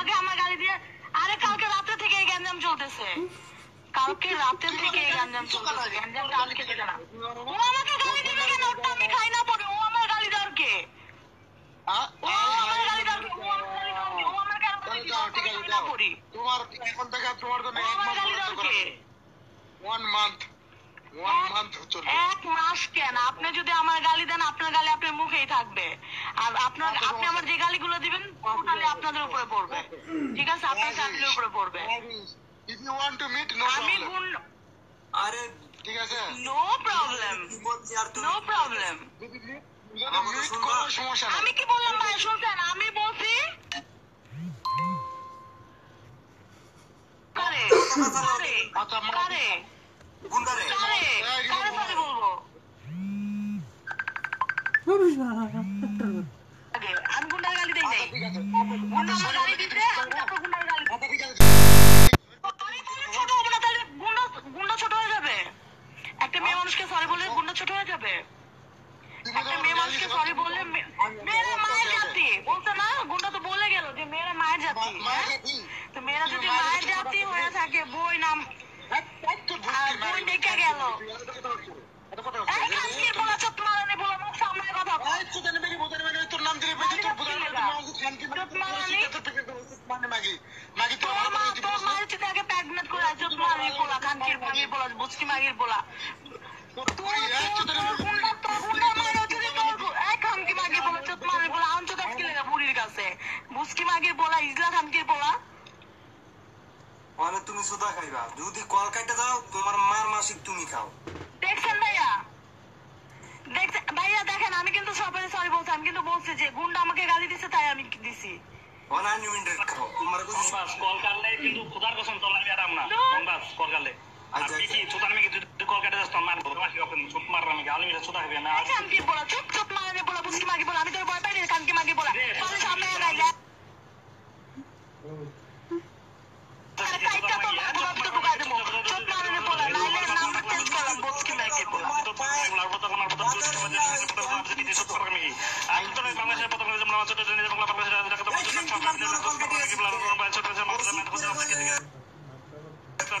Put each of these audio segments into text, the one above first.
আগে আমার গালি দিয়ে আরে কালকে রাতে থেকে এই গ্যাঞ্জাম চলতেছে। কালকে রাতে থেকে এই গ্যাঞ্জাম চলতেছে। গ্যাঞ্জাম কালকে থেকে না। ও আমাকে গালি দিবে কেন? ওটা আমি খাই না পরে। ও আমার গালি দেওয়ার কে? ও আমার গালি দেওয়ার কে? ও আমার গালি দেওয়ার কে? ও আমার কেন গালি যাও। পড়ি তোমার এখন থেকে তোমার জন্য এক মাস দেওয়ার কে? ওয়ান মান্থ এক মাস কেন? আপনি যদি আমার গালি দেন আপনার গালি আপনার মুখেই থাকবে। আর আপনার আপনি আমার যে গালিগুলো দিবেন টোটালি আপনাদের উপরে পড়বে। ঠিক আছে? আপনার ফ্যামিলির উপরে পড়বে। If you want to meet no আমি প্রবলেম গুণ আরে ঠিক আছে? আচ্ছা। নো প্রবলেম নো প্রবলেম আমি কি বললাম ভাই শুনছেন? আমি বলছি কারে? কারে? আচ্ছা। আচ্ছা হয়ে একটা মেয়ে মানুষকে সরি গুন্ডা ছোট হয়ে যাবে একটা মেয়ে মানুষকে সরি বললে মেয়েরা মায়ের বলছে না গুন্ডা তো বলে গেল যে মেয়েরা মায়ের জাতি হ্যাঁ? তো মেয়েরা যদি মায়ের জাতি হয়ে থাকে বই নাম বুচকি মাগির বলা ইজলা খানকির বলা মানে তুমি সুদা খাইবা। যদি কল কাটতে দাও তোমার মার মাসিক তুমি খাও। দেখছেন ভাইয়া? দেখছেন ভাইয়া দেখেন আমি কিন্তু সবাই সরি বলছি আমি কিন্তু বলছি যে গুন্ডা আমাকে গালি দিছে তাই আমি দিছি। ওয়ান আনলিমিটেড খাও। তোমার কোনো বাস কল কাটলে কিন্তু খোদার কসম তোলা আমি আরাম না। বাস কল কাটলে। আর দেখি আমি যদি কল কাটে যাস মার বড় মাসি কখন সুত মার আমি গালি মিলে সুতা খাবে না এই খানকির বলা চুপ চুপ মারানি বলা বুচকি মাগি বলা আমি তোর ভয় পাই না খানকি মাগি বলা তাহলে সামনে গাইলে আরে কাইটা তো না বলা তো ঢুকাই দেবো চুপ মারানি বলা নাইলে নাম চেঞ্জ করলাম বুচকি মাগি বলা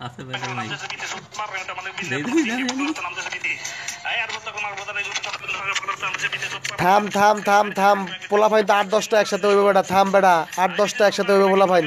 আছে নাই থাম থাম থাম থাম পোলা ফাইন তো আট দশটা একসাথে হইবে বেটা থাম বেটা আট দশটা একসাথে হইবে পোলা fine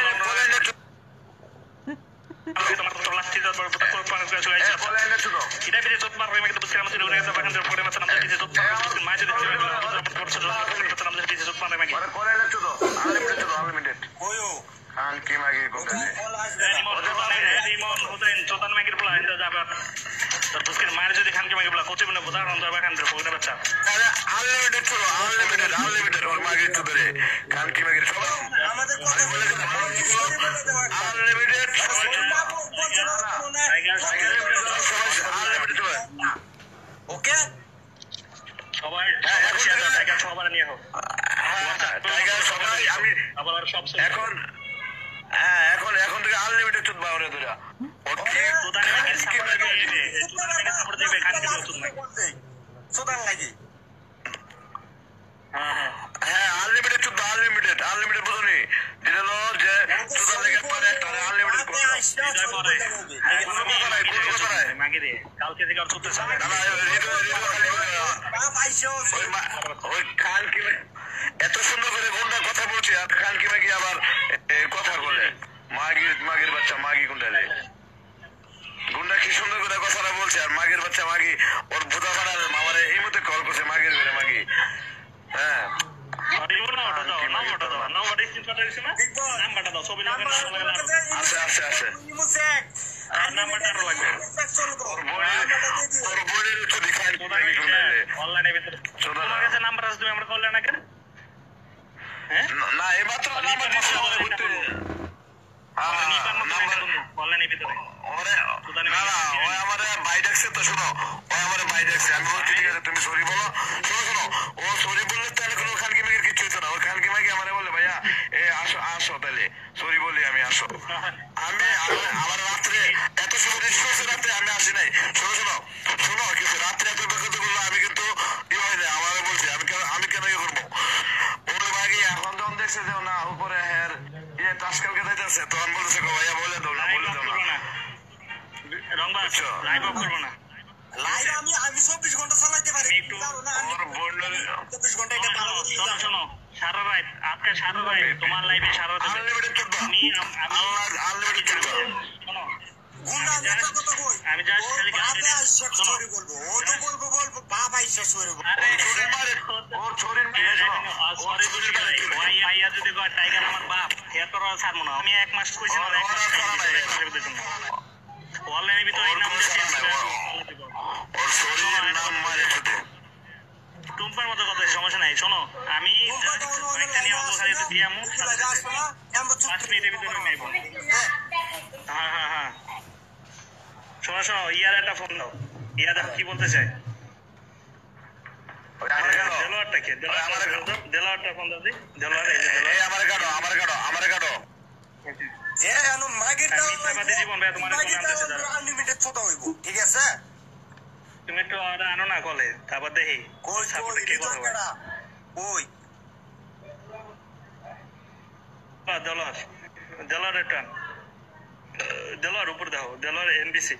main jadi kan cuma gila kocok bener putar untuk bahkan terpukul baca. Unlimited unlimited unlimited ওর মাগি চুদরে খানকি মাগি সব ওকে? সবাই সবার টাইগার সবার নিয়ে হোক। টাইগার সবাই আমি আবার সব এখন হ্যাঁ এখন এখন থেকে আনলিমিটেড চুদ বাউরে ওকে সাপোর্ট দিবে? Magir সাপোর্ট দিবে খান কি নতুন না সুদান লাগি হ্যাঁ হ্যাঁ হ্যাঁ আনলিমিটেড চুদ আনলিমিটেড আনলিমিটেড বুঝনি যেটা হলো যে চুদা লেগে পরে একটা আনলিমিটেড করে বিজয় পরে কোনো কালকে থেকে আর না। ওই খান কি এত সুন্দর করে গুন্ডা কথা বলছে আর খান কি মাগি আবার কথা বলে। মাগির মাগির বাচ্চা মাগি গুন্ডা রে। গুন্ডা কি সুন্দর করে কথাটা বলছে আর মাগির বাচ্চা মাগি ওর ভূতা বানার মামারে এই মধ্যে কল করছে মাগির করে মাগি। হ্যাঁ। নাম্বারটা দাও নাম্বারটা ছবি আছে আছে আছে। নাম্বার আছে আমরা করলে না কেন? হ্যাঁ? না এইমাত্র নাম্বার দিছে আমার ঘুরতে হ্যাঁ অনলাইনে ভিতরে। ওরে না না ওই আমারে ডাকছে তো শুনো ওই আমারে ভাই ডাকছে আমি বলছি ঠিক আছে তুমি সরি বলো শোনো শোনো ও সরি বললে তাহলে কোনো খানকি মাগির কিচ্ছু হতো না ওই খানকি মাগি আমারে বলে ভাইয়া এ আসো আসো তাহলে সরি বলি আমি আসো আমি আমি- আমার রাত্রে এত সময় রিস্ক করছে রাত্রে আমি আসি নাই শোনো শোনো শোনো কিন্তু রাত্রে এত বেকাতে বলল আমি কিন্তু ই হয় না আমারে বলছি আমি কেন আমি কেন ইয়ে করব ওর মাগি এখন যখন দেখছে যে না উপরে হের। ইয়ে টাসকালকে যাইতেছে। তখন বলতেছে গো ভাইয়া বলে দাও না বলে দাও না। আচ্ছা। লাইভ অফ করব না। লাইভ আমি আমি চব্বিশ ঘণ্টা চালাইতে পারি। আমি না, আমি ওর বোনের চব্বিশ ঘণ্টা এটা ভালো করে শোনো। শোনো সারা রাত আজকে সারা রাত তোমার লাইভে সারা রাত আনলিমিটেড আমি আল্লাহ আনলিমিটেড আমি একটা কথা কই, আমি just ওর খালি বাপে শোনো। বলব, ও তো বলব বলব, বাপ আইসা sorry বলব। আরে ছড়ির মারে। ওর ছড়ির মারে। আর sorry বলি না রে। ভাই, ভাইয়া যদি কয় টাইগার আমার বাপ, এ তোর আর ছাড়বো আমি এক মাস কইছি না, এক মাস খাইছি, ভিতরে দিতাম না। অনলাইনের ভিতরে এই নাম দিয়ে change করে আমি দিব। ওর শরীরের নাম মারে টুম্পার মতো কথা সমস্যা নাই। শোনো নিয়ে দিয়ে মিনিটের ভিতরে আমি হ্যাঁ, হ্যাঁ হ্যাঁ হ্যাঁ। শোনো শোনো ইয়ার একটা ফোন দাও। ইয়া দেখো কি বলতে চাই দেলোয়ারটা কে দেলোয়ারটা ফোন দাও দি দেলোয়ার এই যে আমার কাটো আমার কাটো আমার কাটো। এ মাগের দাও মিথ্যাবাদী জীবন ভাই, তোমার মাগের কোনো দাও দাঁড়াও। ছোটা হইবো, ঠিক আছে? তুমি একটু অর্ডার আনো না কলে তারপর দেখি। কই, সাপোর্টে কই, কে কথা বলে কেডা? কই? আহ, দেলোয়ার দেলোয়ার একটা দেলোয়ার উপর দাও দেলোয়ার এনবিসি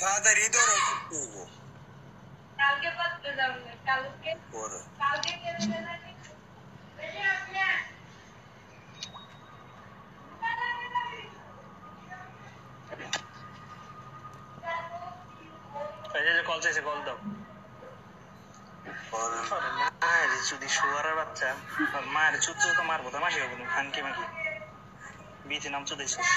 ফাদার ওষুধ কালকে যাবে? কল চাইছে কল দাও। মায়ের যদি শুয়ারের বাচ্চা। আর মায়ের চুচ্চু তো মারবো তো মাসি হব খানকি মাকি বিচে নাম চুদেছিস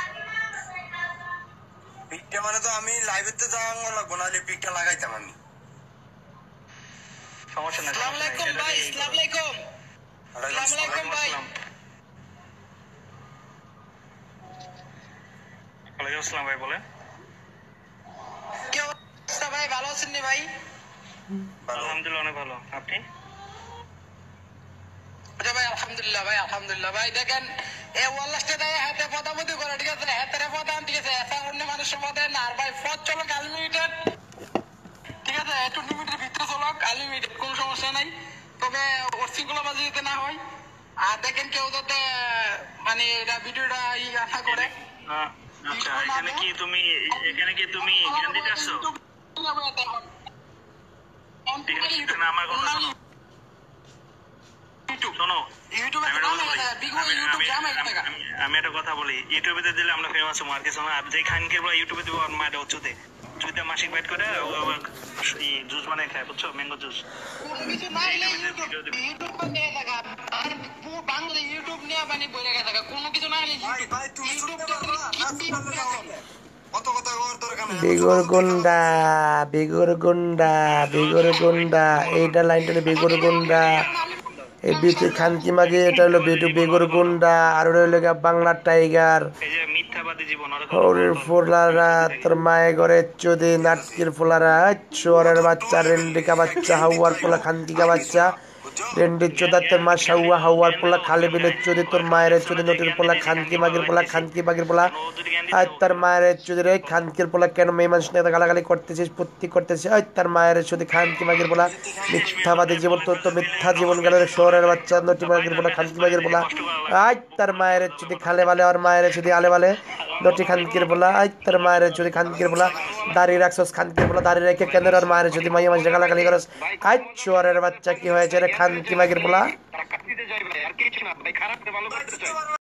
পিকটা মানে তো আমি লাইভেতে যাওয়া লাগবো নাহলে পিকটা লাগাইতাম আমি। সমস্যা নাই আসসালামু আলাইকুম ভাই আসসালামু আলাইকুম আসসালামু। আলাইকুম ভাই। ওয়ালাইকুম আসসালাম ভাই বলেন। কি অবস্থা ভাই? ভালো আছেন নি ভাই? আলহামদুলিল্লাহ অনেক ভালো। আপনি? আচ্ছা ভাই আলহামদুলিল্লাহ ভাই আলহামদুলিল্লাহ। ভাই দেখেন এ ওয়াল্লাস্টে দেয় হাতে পদাপতি করে ঠিক আছে হাতের পদান ঠিক আছে? এসা অন্য মানুষের পদে না আর ভাই পথ চলো আনলিমিটেড ঠিক আছে? একটু লিমিটের ভিতরে চলো আনলিমিটেড কোনো সমস্যা নাই। তবে অশৃঙ্খলাবাজি যাতে না হয়। আর দেখেন কেউ যাতে মানে এটা ভিডিওটা ই আশা করে। আহ, আচ্ছা এখানে কি তুমি এখানে কি তুমি জ্ঞান দিতে আসছো? ঠিক আছে এখানে আমার কথা আমি একটা কথা বলি। ইউটিউব দিলে আমরা ফেমাস হব আর কিছু না আর যে খানকে বলে ইউটিউবে দিব আর মাটা উচ্চতে চুইতে মাসিক বাইট করে জুস বানাই খায় বুঝছ? ম্যাঙ্গো জুস বাংলা ইউটিউব নিয়ে মানে কোনো কিছু না। বেগর গুন্ডা বেগর গুন্ডা বেগর গুন্ডা এইটা লাইনটা বেগর গুন্ডা। এই বিটু খানকি মাগে? এটা হলো বিটু বেগুর গুন্ডা, আর ওটা হলো বাংলার বাংলা টাইগার। হরির ফোলারা, তোর মায়ে ঘরে চোদে নাটকের ফোলারা চোরের বাচ্চা, রেন্ডিকা বাচ্চা হাউয়ার ফোলা, খান্তিকা বাচ্চা। রেন্ডির চোদা মা সাউয়া হাওয়ার পোলা, খালে বিলের চুদি তোর মায়ের চুদি নটির পোলা, খানকি মাগির পোলা, খানকি বাগির পোলা। আর তার মায়ের চুদি রে, খানকির পোলা, কেন মেয়ে মানুষ নিয়ে গালাগালি করতেছিস, পুত্তি করতেছিস? ওই তার মায়ের চুদি খানকি মাগির পোলা। মিথ্যাবাদী জীবন, তোর তো মিথ্যা জীবন গেল শহরের বাচ্চা, নটি মাগির পোলা, খানকি মাগির পোলা। আজ তার মায়ের চুদি খালে বালে, আর মায়ের চুদি আলে বালে, নটি খানকির পোলা। আজ তার মায়ের চুদি খানকির পোলা। দাড়ি রাখছস খান্তি বলো দাঁড়িয়ে রেখে কেন্দ্র আর মায়ের যদি মাইয়া মাঝে গালাগালি করস। আজ চোরের বাচ্চা কি হয়েছে রে খান্তি মাগির পোলা